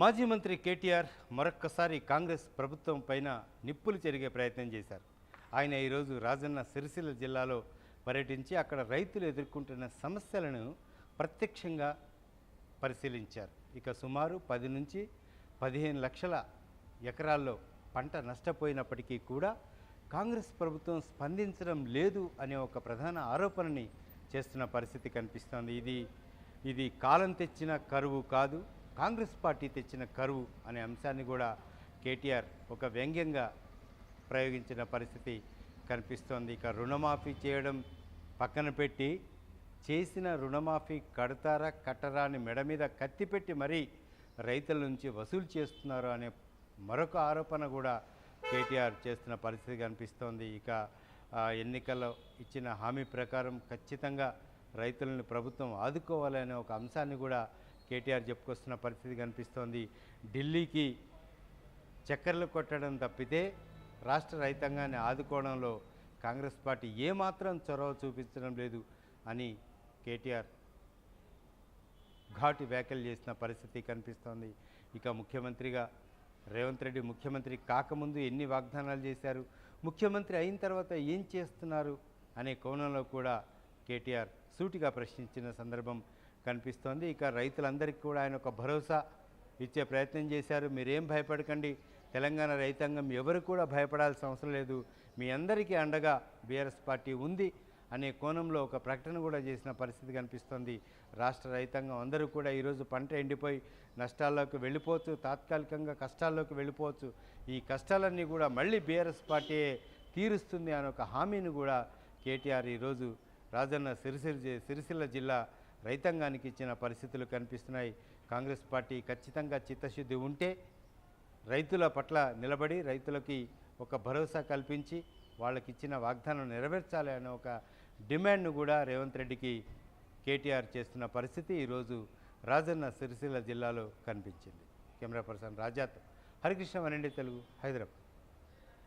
మాజీ మంత్రి కేటీఆర్ మరొక్కసారి కాంగ్రెస్ ప్రభుత్వం పైన నిప్పులు చెరిగే ప్రయత్నం చేశారు. ఆయన ఈరోజు రాజన్న సిరిసిల్ల జిల్లాలో పర్యటించి అక్కడ రైతులు ఎదుర్కొంటున్న సమస్యలను ప్రత్యక్షంగా పరిశీలించారు. ఇక సుమారు పది నుంచి పదిహేను లక్షల ఎకరాల్లో పంట నష్టపోయినప్పటికీ కూడా కాంగ్రెస్ ప్రభుత్వం స్పందించడం లేదు అనే ఒక ప్రధాన ఆరోపణని చేస్తున్న పరిస్థితి కనిపిస్తోంది. ఇది ఇది కాలం తెచ్చిన కరువు కాదు. కాంగ్రెస్ పార్టీ తెచ్చిన కరువు అనే అంశాన్ని కూడా కేటీఆర్ ఒక వ్యంగ్యంగా ప్రయోగించిన పరిస్థితి కనిపిస్తోంది. ఇక రుణమాఫీ చేయడం పక్కన పెట్టి చేసిన రుణమాఫీ కడతారా కట్టరా అని మెడ మీద కత్తి పెట్టి మరీ రైతుల నుంచి వసూలు చేస్తున్నారు అనే మరొక ఆరోపణ కూడా కేటీఆర్ చేస్తున్న పరిస్థితి కనిపిస్తోంది. ఇక ఎన్నికల్లో ఇచ్చిన హామీ ప్రకారం ఖచ్చితంగా రైతులను ప్రభుత్వం ఆదుకోవాలనే ఒక అంశాన్ని కూడా కేటీఆర్ చెప్పుకొస్తున్న పరిస్థితి కనిపిస్తోంది. ఢిల్లీకి చక్కర్లు కొట్టడం తప్పితే రాష్ట్ర రైతాంగాన్ని ఆదుకోవడంలో కాంగ్రెస్ పార్టీ ఏమాత్రం చొరవ చూపించడం లేదు అని కేటీఆర్ ఘాటు వ్యాఖ్యలు చేసిన పరిస్థితి కనిపిస్తోంది. ఇక ముఖ్యమంత్రిగా రేవంత్ రెడ్డి ముఖ్యమంత్రి కాకముందు ఎన్ని వాగ్దానాలు చేశారు? ముఖ్యమంత్రి అయిన తర్వాత ఏం చేస్తున్నారు? అనే కోణంలో కూడా కేటీఆర్ సూటిగా ప్రశ్నించిన సందర్భం కనిపిస్తోంది. ఇక రైతులందరికీ కూడా ఆయన ఒక భరోసా ఇచ్చే ప్రయత్నం చేశారు. మీరేం భయపడకండి. తెలంగాణ రైతాంగం ఎవరు కూడా భయపడాల్సిన అవసరం లేదు. మీ అందరికీ అండగా బీఆర్ఎస్ పార్టీ ఉంది అనే కోణంలో ఒక ప్రకటన కూడా చేసిన పరిస్థితి కనిపిస్తోంది. రాష్ట్ర రైతాంగం అందరూ కూడా ఈరోజు పంట ఎండిపోయి నష్టాల్లోకి వెళ్ళిపోవచ్చు. తాత్కాలికంగా కష్టాల్లోకి వెళ్ళిపోవచ్చు. ఈ కష్టాలన్నీ కూడా మళ్ళీ బీఆర్ఎస్ పార్టీ తీరుస్తుంది అనే ఒక హామీని కూడా కేటీఆర్ ఈరోజు రాజన్న సిరిసిల్ల సిరిసిల్ల జిల్లా రైతాంగానికి ఇచ్చిన పరిస్థితులు కనిపిస్తున్నాయి. కాంగ్రెస్ పార్టీ ఖచ్చితంగా చిత్తశుద్ధి ఉంటే రైతుల పట్ల నిలబడి రైతులకి ఒక భరోసా కల్పించి వాళ్ళకి ఇచ్చిన వాగ్దానం నెరవేర్చాలి అనే ఒక డిమాండ్ను కూడా రేవంత్ రెడ్డికి కేటీఆర్ చేస్తున్న పరిస్థితి ఈరోజు రాజన్న సిరిసిల్ల జిల్లాలో కనిపించింది. Camera person Rajat. హరికృష్ణ వనండి తెలుగు హైదరాబాద్.